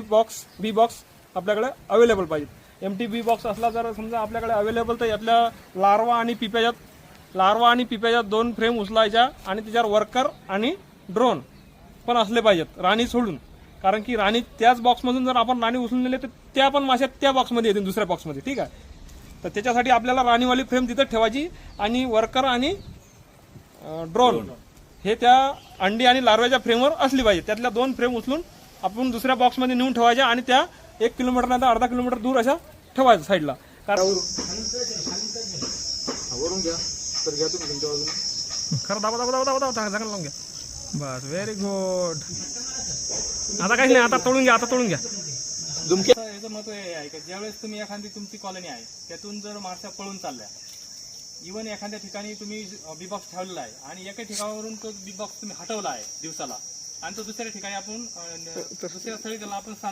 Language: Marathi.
बॉक्स बी बॉक्स आपल्याकडे अवेलेबल पाहिजे. एम टी बी बॉक्स असला जर समजा आपल्याकडे अवेलेबल तर यातल्या लार्वा आणि पिप्याच्यात लार्वा आणि पिप्याच्यात दोन फ्रेम उचलायच्या आणि त्याच्यावर वर्कर आणि ड्रोन पण असले पाहिजेत राणी सोडून. कारण की राणी त्याच बॉक्समधून जर आपण राणी उचलून नेले तर त्या पण माश्या त्या बॉक्समध्ये येतील दुसऱ्या बॉक्समध्ये ठीक आहे? तर त्याच्यासाठी आपल्याला राणीवाली फ्रेम तिथं ठेवायची आणि वर्कर आणि ड्रोन हे त्या अंडी आणि लार्व्याच्या फ्रेमवर असली पाहिजे. त्यातल्या दोन फ्रेम उचलून आपण दुसऱ्या बॉक्समध्ये नेऊन ठेवायच्या आणि त्या एक किलोमीटर नाही तर अर्धा किलोमीटर दूर अशा ठेवायच्या साईडला कारण वरून घ्या. तर घ्या तुम्ही तुमच्या बाजूने. खरं दाबा दाबा दाबा दाबा दाबा चांगलं लावून घ्या. बस व्हेरी गुड आता काही नाही आता तोडून घ्या आता तोडून घ्या. दुमके याचं महत्त्व हे आहे की? ज्यावेळेस तुम्ही एखादी तुमची कॉलनी आहे त्यातून जर माणसं पळून चालल्या इवन एखाद्या ठिकाणी तुम्ही बिबॉक्स ठेवलेला आहे आणि एका ठिकाणावरून तो बिबॉक्स तुम्ही हटवला आहे दिवसाला आणि तो दुसऱ्या ठिकाणी आपण दुसऱ्या स्थळी त्याला आपण